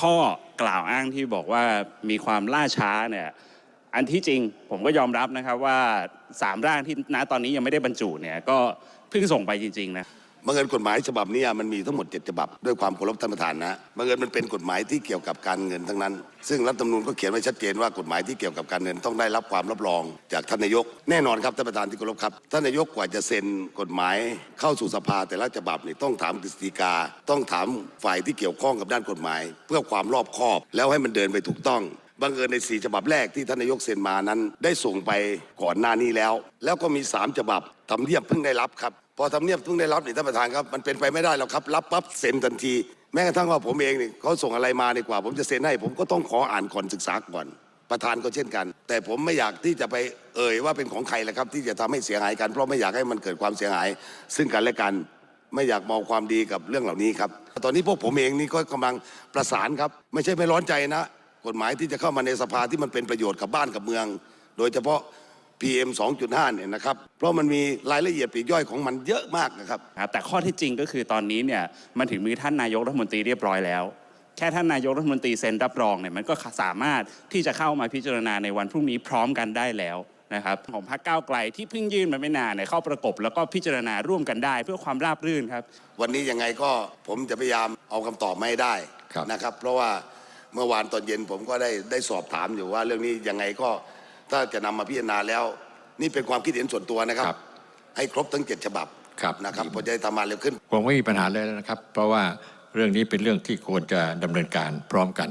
ข้อกล่าวอ้างที่บอกว่ามีความล่าช้าเนี่ยอันที่จริงผมก็ยอมรับนะครับว่าสามร่างที่ณตอนนี้ยังไม่ได้บรรจุเนี่ยก็เพิ่งส่งไปจริงๆนะ บังเอิญกฎหมายฉบับนี้มันมีทั้งหมด 7 ฉบับ ด้วยความเคารพท่านประธานนะบังเอิญมันเป็นกฎหมายที่เกี่ยวกับการเงินทั้งนั้น ซึ่งรัฐธรรมนูญก็เขียนไว้ชัดเจนว่ากฎหมายที่เกี่ยวกับการเงินต้องได้รับความรับรอง จากท่านนายก แน่นอนครับท่านประธานที่เคารพครับท่านนายกกว่าจะเซ็นกฎหมายเข้าสู่สภาแต่ละฉบับนี่ต้องถามกฤษฎีกา ต้องถามฝ่ายที่เกี่ยวข้องกับด้านกฎหมาย เพื่อความรอบคอบ แล้วให้มันเดินไปถูกต้องบังเอิญในสี่ฉบับแรกที่ท่านนายกเซ็นมานั้น ได้ส่งไปก่อนหน้านี้แล้ว แล้วก็มีสามฉบับทำเนียบเพิ่งได้รับครับ พอทำเนียบเพิ่งได้รับนี่ท่านประธานครับมันเป็นไปไม่ได้หรอกครับ รับปั๊บเซ็นทันที แม้กระทั่งว่าผมเองนี่เขาส่งอะไรมาดีกว่า ผมจะเซ็นให้ ผมก็ต้องขออ่านก่อนศึกษาก่อน ประธานก็เช่นกัน แต่ผมไม่อยากที่จะไปเอ่ยว่าเป็นของใครแหละครับ ที่จะทำให้เสียหายกันเพราะไม่อยากให้มันเกิดความเสียหาย ซึ่งกันและกัน ไม่อยากมองความดีกับเรื่องเหล่านี้ครับ ตอนนี้พวกผมเองนี่ก็กำลังประสานครับ ไม่ใช่ไม่ร้อนใจนะ กฎหมายที่จะเข้ามาในสภาที่มันเป็นประโยชน์กับบ้านกับเมือง โดยเฉพาะ PM 2.5 เนี่ยนะครับ เพราะมันมีรายละเอียดปลีกย่อยของมันเยอะมากนะครับ ครับแต่ข้อเที่จริงก็คือตอนนี้เนี่ยมันถึงมือท่านนายกรัฐมนตรีเรียบร้อยแล้ว แค่ท่านนายกรัฐมนตรีเซ็นรับรองเนี่ยมันก็สามารถที่จะเข้ามาพิจารณาในวันพรุ่งนี้พร้อมกันได้แล้วนะครับของพรรคก้าวไกลที่เพิ่งยื่นมาไม่นานเนี่ยเข้าประกบแล้วก็พิจารณาร่วมกันได้เพื่อความราบรื่นครับ วันนี้ยังไงก็ผมจะพยายามเอาคำตอบมาให้ได้ครับ นะครับ เพราะว่าเมื่อวานตอนเย็นผมก็ได้ได้สอบถามอยู่ว่าเรื่องนี้ยังไงก็ ถ้าจะนำมาพิจารณาแล้ว นี่เป็นความคิดเห็นส่วนตัวนะครับครับให้ครบทั้งเจ็ดฉบับครับนะครับดีผมจะได้ทำงานเร็วขึ้นคงไม่มีปัญหาเลยนะครับ เพราะว่าเรื่องนี้เป็นเรื่องที่ควรจะดำเนินการพร้อมกัน